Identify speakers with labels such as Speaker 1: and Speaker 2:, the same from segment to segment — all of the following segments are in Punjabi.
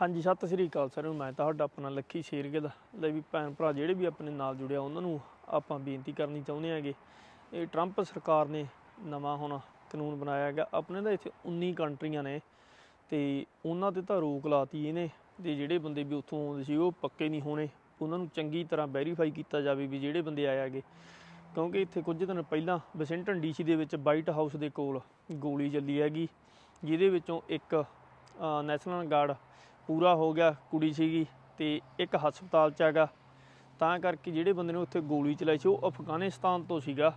Speaker 1: ਹਾਂਜੀ, ਸਤਿ ਸ੍ਰੀ ਅਕਾਲ ਸਾਰਿਆਂ ਨੂੰ। ਮੈਂ ਤੁਹਾਡਾ ਆਪਣਾ ਲੱਖੀ ਸ਼ੇਰਗਿੱਲ। ਲੈ ਵੀ ਭੈਣ ਭਰਾ ਜਿਹੜੇ ਵੀ ਆਪਣੇ ਨਾਲ ਜੁੜਿਆ, ਉਹਨਾਂ ਨੂੰ ਆਪਾਂ ਬੇਨਤੀ ਕਰਨੀ ਚਾਹੁੰਦੇ ਹਾਂਗੇ। ਇਹ ਟਰੰਪ ਸਰਕਾਰ ਨੇ ਨਵਾਂ ਹੁਣ ਕਾਨੂੰਨ ਬਣਾਇਆ ਹੈਗਾ। ਆਪਣੇ ਦਾ ਇੱਥੇ 19 ਕੰਟਰੀਆਂ ਨੇ ਤੇ ਉਹਨਾਂ ਤੇ ਤਾਂ ਰੋਕ ਲਾਤੀ ਇਹਨੇ। ਤੇ ਜਿਹੜੇ ਬੰਦੇ ਵੀ ਉੱਥੋਂ ਆਉਂਦੇ ਸੀ, ਉਹ ਪੱਕੇ ਨਹੀਂ ਹੋਣੇ। ਉਹਨਾਂ ਨੂੰ ਚੰਗੀ ਤਰ੍ਹਾਂ ਵੈਰੀਫਾਈ ਕੀਤਾ ਜਾਵੇ ਵੀ ਜਿਹੜੇ ਬੰਦੇ ਆਏ ਹੈਗੇ। ਕਿਉਂਕਿ ਇੱਥੇ ਕੁਝ ਦਿਨ ਪਹਿਲਾਂ ਵਾਸ਼ਿੰਗਟਨ ਡੀਸੀ ਦੇ ਵਿੱਚ ਵਾਈਟ ਹਾਊਸ ਦੇ ਕੋਲ ਗੋਲੀ ਚੱਲੀ ਹੈਗੀ। ਜਿਹਦੇ ਵਿੱਚੋਂ ਇੱਕ ਨੈਸ਼ਨਲ ਗਾਰਡ ਪੂਰਾ ਹੋ ਗਿਆ ਕੁੜੀ ਸੀਗੀ ਤੇ ਇੱਕ ਹਸਪਤਾਲ ਚ ਹੈਗਾ। ਤਾਂ ਕਰਕੇ ਜਿਹੜੇ ਬੰਦੇ ਨੇ ਉੱਥੇ ਗੋਲੀ ਚਲਾਈ ਸੀ, ਉਹ ਅਫਗਾਨਿਸਤਾਨ ਤੋਂ ਸੀਗਾ।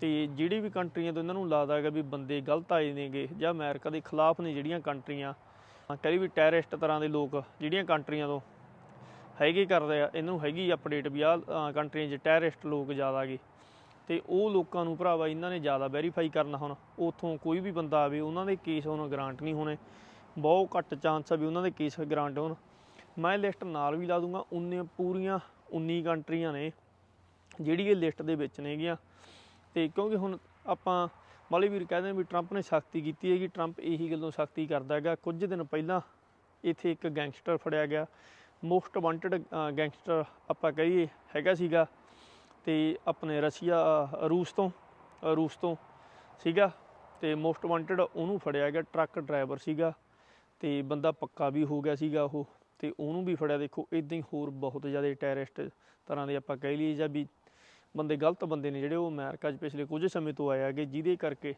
Speaker 1: ਤੇ ਜਿਹੜੀ ਵੀ ਕੰਟਰੀਆਂ ਤੋਂ ਇਹਨਾਂ ਨੂੰ ਲੱਗਦਾ ਹੈਗਾ ਵੀ ਬੰਦੇ ਗਲਤ ਆਏ ਨੇਗੇ ਜਾਂ ਅਮਰੀਕਾ ਦੇ ਖਿਲਾਫ ਨੇ ਜਿਹੜੀਆਂ ਕੰਟਰੀਆਂ ਕਈ ਵੀ ਟੈਰਰਿਸਟ ਤਰ੍ਹਾਂ ਦੇ ਲੋਕ ਜਿਹੜੀਆਂ ਕੰਟਰੀਆਂ ਤੋਂ ਹੈਗੇ ਕਰਦੇ ਆ, ਇਹਨੂੰ ਹੈਗੀ ਅਪਡੇਟ ਵੀ ਆ ਕੰਟਰੀਆਂ 'ਚ ਟੈਰਰਿਸਟ ਲੋਕ ਜ਼ਿਆਦਾ ਗਏ ਤੇ ਉਹ ਲੋਕਾਂ ਨੂੰ ਭਰਾਵਾ ਇਹਨਾਂ ਨੇ ਜ਼ਿਆਦਾ ਵੈਰੀਫਾਈ ਕਰਨਾ ਹੁਣ, ਉਥੋਂ ਕੋਈ ਵੀ ਬੰਦਾ ਆਵੇ, ਉਹਨਾਂ ਦੇ ਕੇਸ ਹੁਣ ਗ੍ਰਾਂਟ ਨਹੀਂ ਹੋਣੇ। ਬਹੁਤ ਘੱਟ ਚਾਂਸ ਆ ਵੀ ਉਹਨਾਂ ਦੇ ਕੇਸ ਗ੍ਰਾਂਟ ਹੋਣ। ਮੈਂ ਲਿਸਟ ਨਾਲ ਵੀ ਲਾ ਦੂੰਗਾ 19 ਪੂਰੀਆਂ 19 ਕੰਟਰੀਆਂ ਨੇ ਜਿਹੜੀ ਇਹ ਲਿਸਟ ਦੇ ਵਿੱਚ ਨੇਗੀਆਂ। ਤੇ ਕਿਉਂਕਿ ਹੁਣ ਆਪਾਂ, ਮਾਲੀ ਵੀਰ ਕਹਿੰਦੇ ਨੇ ਵੀ ਟਰੰਪ ਨੇ ਸਖਤੀ ਕੀਤੀ ਹੈਗੀ ਟਰੰਪ ਇਹੀ ਗੱਲੋਂ ਸਖਤੀ ਕਰਦਾ ਹੈਗਾ। ਕੁਝ ਦਿਨ ਪਹਿਲਾਂ ਇੱਥੇ ਇੱਕ ਗੈਂਗਸਟਰ ਫੜਿਆ ਗਿਆ। ਮੋਸਟ ਵਾਂਟਡ ਗੈਂਗਸਟਰ ਆਪਾਂ ਕਹੀਏ ਹੈਗਾ ਸੀਗਾ। ਤੇ ਆਪਣੇ ਰਸ਼ੀਆ, ਰੂਸ ਤੋਂ ਰੂਸ ਤੋਂ ਸੀਗਾ। ਤੇ ਮੋਸਟ ਵਾਂਟਡ ਉਹਨੂੰ ਫੜਿਆ ਗਿਆ, ਟਰੱਕ ਡਰਾਈਵਰ ਸੀਗਾ। ਤੇ ਬੰਦਾ ਪੱਕਾ ਵੀ ਹੋ ਗਿਆ ਸੀਗਾ ਉਹ, ਤੇ ਉਹਨੂੰ ਵੀ ਫੜਿਆ। ਦੇਖੋ ਇਦਾਂ ਹੀ ਹੋਰ ਬਹੁਤ ਜ਼ਿਆਦਾ ਟੈਰਰਿਸਟ ਤਰ੍ਹਾਂ ਦੇ ਆਪਾਂ ਕਹਿ ਲਈਏ ਜਾਂ ਵੀ ਬੰਦੇ ਗਲਤ ਬੰਦੇ ਨੇ ਜਿਹੜੇ ਉਹ ਅਮਰੀਕਾ 'ਚ ਪਿਛਲੇ ਕੁਝ ਸਮੇਂ ਤੋਂ ਆਇਆ ਹੈਗੇ, ਜਿਹਦੇ ਕਰਕੇ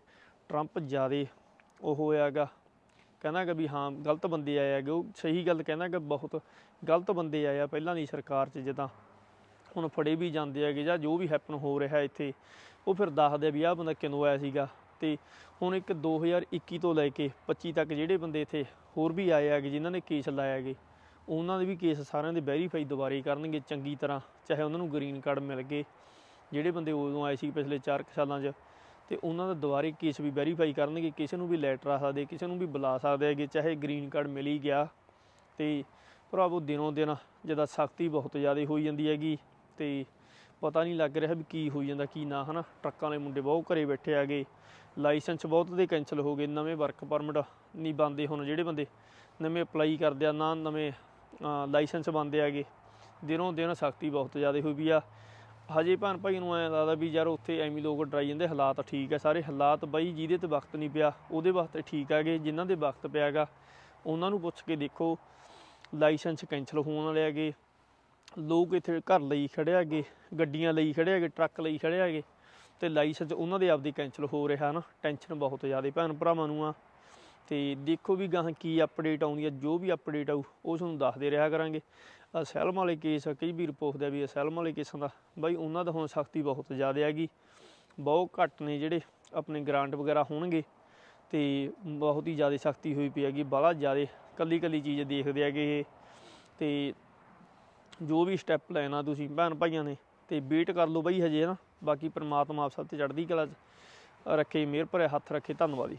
Speaker 1: ਟਰੰਪ ਜ਼ਿਆਦਾ ਉਹ ਹੋਇਆਗਾ ਕਹਿੰਦਾ ਕਿ ਵੀ ਹਾਂ, ਗਲਤ ਬੰਦੇ ਆਏ ਹੈਗੇ। ਉਹ ਸਹੀ ਗੱਲ ਕਹਿੰਦਾ ਕਿ ਬਹੁਤ ਗਲਤ ਬੰਦੇ ਆਏ ਆ ਪਹਿਲਾਂ ਦੀ ਸਰਕਾਰ 'ਚ ਜਿੱਦਾਂ। ਹੁਣ ਫੜੇ ਵੀ ਜਾਂਦੇ ਹੈਗੇ ਜਾਂ ਜੋ ਵੀ ਹੈਪਨ ਹੋ ਰਿਹਾ ਇੱਥੇ, ਉਹ ਫਿਰ ਦੱਸਦੇ ਆ ਵੀ ਆਹ ਬੰਦਾ ਕਿਦੋਂ ਆਇਆ ਸੀਗਾ। ਤੇ ਹੁਣ ਇੱਕ 2021 ਤੋਂ ਲੈ ਕੇ 25 ਤੱਕ ਜਿਹੜੇ ਬੰਦੇ ਇੱਥੇ ਹੋਰ ਵੀ ਆਏ ਹੈਗੇ, ਜਿਨ੍ਹਾਂ ਨੇ ਕੇਸ ਲਾਇਆ ਹੈਗੇ, ਉਹਨਾਂ ਦੇ ਵੀ ਕੇਸ ਸਾਰਿਆਂ ਦੇ ਵੈਰੀਫਾਈ ਦੁਬਾਰੇ ਕਰਨਗੇ ਚੰਗੀ ਤਰ੍ਹਾਂ, ਚਾਹੇ ਉਹਨਾਂ ਨੂੰ ਗ੍ਰੀਨ ਕਾਰਡ ਮਿਲ ਗਏ। ਜਿਹੜੇ ਬੰਦੇ ਉਦੋਂ ਆਏ ਸੀ ਪਿਛਲੇ 4 ਸਾਲਾਂ 'ਚ, ਤੇ ਉਹਨਾਂ ਦਾ ਦੁਬਾਰੇ ਕੇਸ ਵੀ ਵੈਰੀਫਾਈ ਕਰਨਗੇ, ਕਿਸੇ ਨੂੰ ਵੀ ਲੈਟਰ ਆ ਸਕਦੇ, ਕਿਸੇ ਨੂੰ ਵੀ ਬੁਲਾ ਸਕਦੇ ਹੈਗੇ, ਚਾਹੇ ਗ੍ਰੀਨ ਕਾਰਡ ਮਿਲ ਹੀ ਗਿਆ। ਤੇ ਭਰਾਵੋ, ਦਿਨੋਂ ਦਿਨ ਜਿਹਦਾ ਸਖਤੀ ਬਹੁਤ ਜ਼ਿਆਦਾ ਹੋਈ ਜਾਂਦੀ ਹੈਗੀ, ਤੇ ਪਤਾ ਨਹੀਂ ਲੱਗ ਰਿਹਾ ਵੀ ਕੀ ਹੋਈ ਜਾਂਦਾ, ਕੀ ਨਾ, ਹਨਾ? ਟਰੱਕਾਂ ਵਾਲੇ ਮੁੰਡੇ ਬਹੁਤ ਘਰੇ ਬੈਠੇ ਹੈਗੇ। ਲਾਇਸੈਂਸ ਬਹੁਤ ਦੇ ਕੈਨਸਲ ਹੋ ਗਏ, ਨਵੇਂ ਵਰਕ ਪਰਮਿਟ ਨਹੀਂ ਬੰਦੇ ਹੁਣ ਜਿਹੜੇ ਬੰਦੇ। ਨਵੇਂ ਅਪਲਾਈ ਕਰਦੇ ਆ, ਨਾ ਨਵੇਂ ਲਾਇਸੈਂਸ ਬੰਦੇ ਹੈਗੇ। ਦਿਨੋਂ ਦਿਨ ਸਖਤੀ ਬਹੁਤ ਜ਼ਿਆਦਾ ਹੋਈ ਵੀ ਆ। ਹਜੇ ਭੈਣ ਭਾਈ ਨੂੰ ਐਂ ਲੱਗਦਾ ਵੀ ਯਾਰ ਉੱਥੇ ਐਵੇਂ ਲੋਕ ਡਰਾਈ ਜਾਂਦੇ, ਹਾਲਾਤ ਠੀਕ ਆ ਸਾਰੇ। ਹਾਲਾਤ ਬਈ ਜਿਹਦੇ ਤੇ ਵਕਤ ਨਹੀਂ ਪਿਆ, ਉਹਦੇ ਵਾਸਤੇ ਠੀਕ ਹੈਗੇ, ਜਿਨ੍ਹਾਂ ਦੇ ਵਕਤ ਪਿਆਗਾ ਉਹਨਾਂ ਨੂੰ ਪੁੱਛ ਕੇ ਦੇਖੋ, ਲਾਇਸੈਂਸ ਕੈਨਸਲ ਹੋਣ ਵਾਲੇ ਹੈਗੇ। ਲੋਕ ਇੱਥੇ ਘਰ ਲਈ ਖੜੇ ਹੈਗੇ, ਗੱਡੀਆਂ ਲਈ ਖੜੇ ਹੈਗੇ, ਟਰੱਕ ਲਈ ਖੜੇ ਹੈਗੇ ਤੇ ਲਾਇਸੈਂਸ ਉਹਨਾਂ ਦੇ ਆਪਦੀ ਕੈਨਸਲ ਹੋ ਰਿਹਾ ਨਾ ਟੈਨਸ਼ਨ ਬਹੁਤ ਜ਼ਿਆਦਾ, ਭੈਣ ਭਰਾਵਾਂ ਨੂੰ ਆ। ਤੇ ਦੇਖੋ ਵੀ ਗਾਹਾਂ ਕੀ ਅਪਡੇਟ ਆਉਂਦੀ ਆ, ਜੋ ਵੀ ਅਪਡੇਟ ਆਊ, ਉਹ ਤੁਹਾਨੂੰ ਦੱਸਦੇ ਰਿਹਾ ਕਰਾਂਗੇ। ਅਸੈਲਮ ਵਾਲੇ ਕੇਸ ਕਈ ਵੀਰ ਪੁੱਛਦੇ ਵੀ ਅਸੈਲਮ ਵਾਲੇ ਕੇਸਾਂ ਦਾ, ਬਾਈ ਉਹਨਾਂ ਦਾ ਹੁਣ ਸਖਤੀ ਬਹੁਤ ਜ਼ਿਆਦਾ ਹੈਗੀ। ਬਹੁਤ ਘੱਟ ਨੇ ਜਿਹੜੇ ਆਪਣੇ ਗ੍ਰਾਂਟ ਵਗੈਰਾ ਹੋਣਗੇ ਤੇ ਬਹੁਤ ਹੀ ਜ਼ਿਆਦਾ ਸਖਤੀ ਹੋਈ ਪਈ ਹੈਗੀ, ਬਾਹਲਾ ਜ਼ਿਆਦਾ ਕੱਲੀ ਕੱਲੀ ਚੀਜ਼ ਦੇਖਦੇ ਹੈਗੇ ਇਹ। ਤੇ ਜੋ ਵੀ ਸਟੈਪ ਲੈਣਾ ਤੁਸੀਂ ਭੈਣ ਭਾਈਆਂ ਨੇ, ਤੇ ਵੇਟ ਕਰ ਲਓ ਬਈ ਹਜੇ ਨਾ, ਬਾਕੀ ਪ੍ਰਮਾਤਮਾ ਆਪ ਸਭ ਤੇ ਚੜ੍ਹਦੀ ਕਲਾ 'ਚ ਰੱਖੇ, ਮਿਹਰ ਭਰਿਆ, ਹੱਥ ਰੱਖੇ, ਧੰਨਵਾਦ ਜੀ।